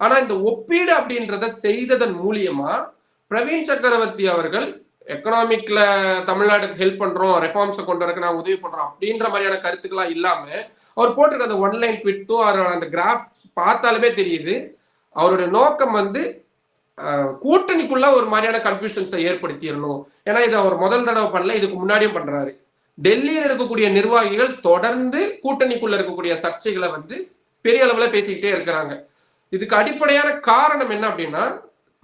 ஆனா இந்த ஒப்பீடு அப்படின்றத செய்ததன் மூலியமா பிரவீன் சக்கரவர்த்தி அவர்கள் எக்கனாமிக்ல தமிழ்நாட்டுக்கு ஹெல்ப் பண்றோம் ரெஃபார்ம்ஸை கொண்டு வரக்கு நான் உதவி பண்றோம் அப்படின்ற மாதிரியான கருத்துக்கெல்லாம் இல்லாம அவர் போட்டிருக்க அந்த ஒன்லைன் ட்விட்டும் அவரோட அந்த கிராஃப் பார்த்தாலுமே தெரியுது. அவருடைய நோக்கம் வந்து கூட்டணிக்குள்ள ஒரு மாதிரியான கன்ஃபியூஷன்ஸை ஏற்படுத்திடணும் ஏன்னா இது அவர் முதல் தடவை பண்ணல இதுக்கு முன்னாடியும் பண்றாரு. டெல்லியில் இருக்கக்கூடிய நிர்வாகிகள் தொடர்ந்து கூட்டணிக்குள்ள இருக்கக்கூடிய சர்ச்சைகளை வந்து பெரிய அளவுல பேசிக்கிட்டே இருக்கிறாங்க. இதுக்கு அடிப்படையான காரணம் என்ன அப்படின்னா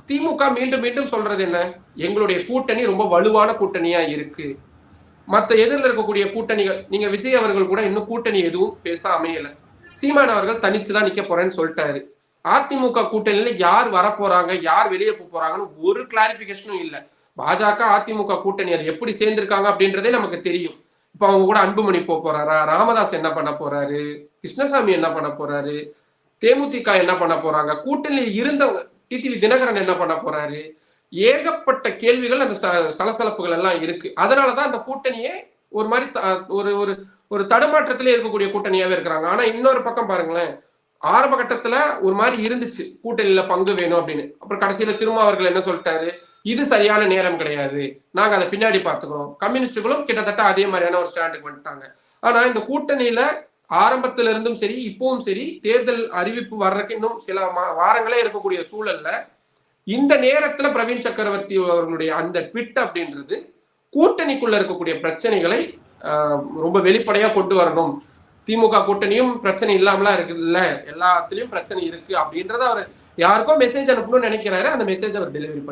திமுக மீண்டும் மீண்டும் சொல்றது என்ன? எங்களுடைய கூட்டணி ரொம்ப வலுவான கூட்டணியா இருக்கு. மற்ற எதிரில் இருக்கக்கூடிய கூட்டணிகள் நீங்க விஜய் அவர்கள் கூட இன்னும் கூட்டணி எதுவும் பேச அமையல சீமான் அவர்கள் தனித்து தான் நிக்க போறேன்னு சொல்லிட்டாரு. அதிமுக கூட்டணியில யார் வரப்போறாங்க யார் வெளியே போக போறாங்கன்னு ஒரு கிளாரிபிகேஷனும் இல்லை. பாஜக அதிமுக கூட்டணி அது எப்படி சேர்ந்திருக்காங்க அப்படின்றதே நமக்கு தெரியும். இப்ப அவங்க கூட அன்புமணி போக போறாரா? ராமதாஸ் என்ன பண்ண போறாரு? கிருஷ்ணசாமி என்ன பண்ண போறாரு? தேமுதிக என்ன பண்ண போறாங்க? கூட்டணியில் இருந்தவங்க டிடிவி தினகரன் என்ன பண்ண போறாரு? ஏகப்பட்ட கேள்விகள் அந்த ச- சலசலப்புகள் எல்லாம் இருக்கு. அதனாலதான் அந்த கூட்டணியே ஒரு மாதிரி த- ஒரு ஒரு ஒரு தடுமாற்றத்திலே இருக்கக்கூடிய கூட்டணியாவே இருக்கிறாங்க. ஆனா இன்னொரு பக்கம் பாருங்களேன். ஆரம்ப கட்டத்துல ஒரு மாதிரி இருந்துச்சு. கூட்டணியில பங்கு வேணும் அப்படின்னு. அப்புறம் கடைசியில திரும்ப அவர்கள் என்ன சொல்லிட்டாரு? இது சரியான நேரம் கிடையாது. நாங்க அதை பின்னாடி பாத்துக்கிறோம் கம்யூனிஸ்டுகளும் கிட்டத்தட்ட அதே மாதிரியான ஒரு ஸ்டாண்டுக்கு வந்துட்டாங்க. ஆனா இந்த கூட்டணியில ஆரம்பத்துல இருந்தும் சரி இப்பவும் சரி தேர்தல் அறிவிப்பு வர்றதுக்கு இன்னும் சில மா- வாரங்களே இருக்கக்கூடிய சூழல்ல இந்த நேரத்துல பிரவீன் சக்கரவர்த்தி அவர்களுடைய அந்த ட்விட் அப்படின்றது கூட்டணிக்குள்ள இருக்கக்கூடிய பிரச்சனைகளை ரொம்ப வெளிப்படையா கொண்டு வரணும். திமுக கூட்டணியும் பிரச்சனை இல்லாமலாம் இருக்குது இல்ல எல்லாத்துலயும் பிரச்சனை இருக்கு அப்படின்றத அவர் யாருக்கோ மெசேஜ் அனுப்பணும்னு நினைக்கிறாரு. அந்த மெசேஜ் அவர் டெலிவரி